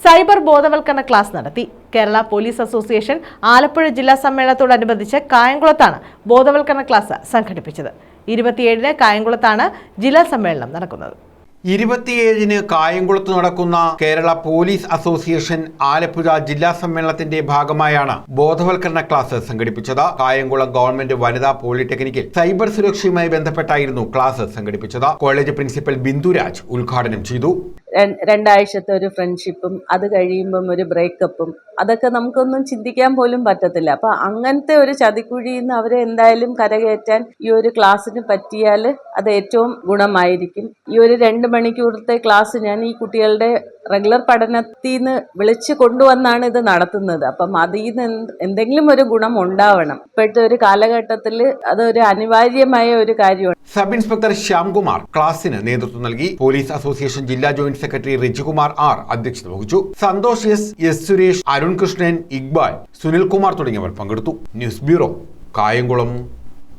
Cyber ബോധവൽക്കരണ class നടത്തി. Kerala police association Alappuzha ജില്ലാ സമ്മേളനത്തോടനുബന്ധിച്ച് കായംകുളത്താണ് ബോധവൽക്കരണ ക്ലാസ് സംഘടിപ്പിച്ചത്. ഇരുപത്തിയേഴിന് കായംകുളത്താണ് ജില്ലാ സമ്മേളനം നടക്കുന്നത്. ഇരുപത്തിയേഴിന് കായംകുളത്ത് നടക്കുന്ന കേരള പോലീസ് അസോസിയേഷൻ ആലപ്പുഴ ജില്ലാ സമ്മേളനത്തിന്റെ ഭാഗമായാണ് ബോധവൽക്കരണ ക്ലാസ് സംഘടിപ്പിച്ചത്. കായംകുളം ഗവൺമെന്റ് വനിതാ പോളിടെക്നിക്കിൽ സൈബർ സുരക്ഷയുമായി ബന്ധപ്പെട്ടായിരുന്നു ക്ലാസ് സംഘടിപ്പിച്ചത്. കോളേജ് പ്രിൻസിപ്പൽ ബിന്ദുരാജ് ഉദ്ഘാടനം ചെയ്തു. രണ്ടാഴ്ചത്തെ ഒരു ഫ്രണ്ട്ഷിപ്പും അത് കഴിയുമ്പം ഒരു ബ്രേക്കപ്പും അതൊക്കെ നമുക്കൊന്നും ചിന്തിക്കാൻ പോലും പറ്റത്തില്ല. അപ്പൊ അങ്ങനത്തെ ഒരു ചതിക്കുഴിയിൽ നിന്ന് അവരെ എന്തായാലും കരകയറ്റാൻ ഈ ഒരു ക്ലാസ്സിന് പറ്റിയാൽ അത് ഏറ്റവും ഗുണമായിരിക്കും. ഈ ഒരു രണ്ട് മണിക്കൂറത്തെ ക്ലാസ് ഞാൻ ഈ കുട്ടികളുടെ റെഗുലർ പഠനത്തിൽ നിന്ന് വിളിച്ച് കൊണ്ടുവന്നാണ് ഇത് നടത്തുന്നത്. അപ്പം അതിൽ നിന്ന് എന്തെങ്കിലും ഒരു ഗുണം ഉണ്ടാവണം. ഇപ്പോഴത്തെ ഒരു കാലഘട്ടത്തിൽ അതൊരു അനിവാര്യമായ ഒരു കാര്യമാണ്. സബ് ഇൻസ്പെക്ടർ ശ്യാംകുമാർ ക്ലാസിന് നേതൃത്വം നൽകി. പോലീസ് അസോസിയേഷൻ ജില്ലാ ജോയിന്റ് സെക്രട്ടറി റിജികുമാർ ആർ അധ്യക്ഷത വഹിച്ചു. സന്തോഷ് എസ് എസ് സുരേഷ് അരുൺകൃഷ്ണൻ ഇക്ബാൽ സുനിൽകുമാർ തുടങ്ങിയവർ പങ്കെടുത്തു. News bureau Kayamkulam.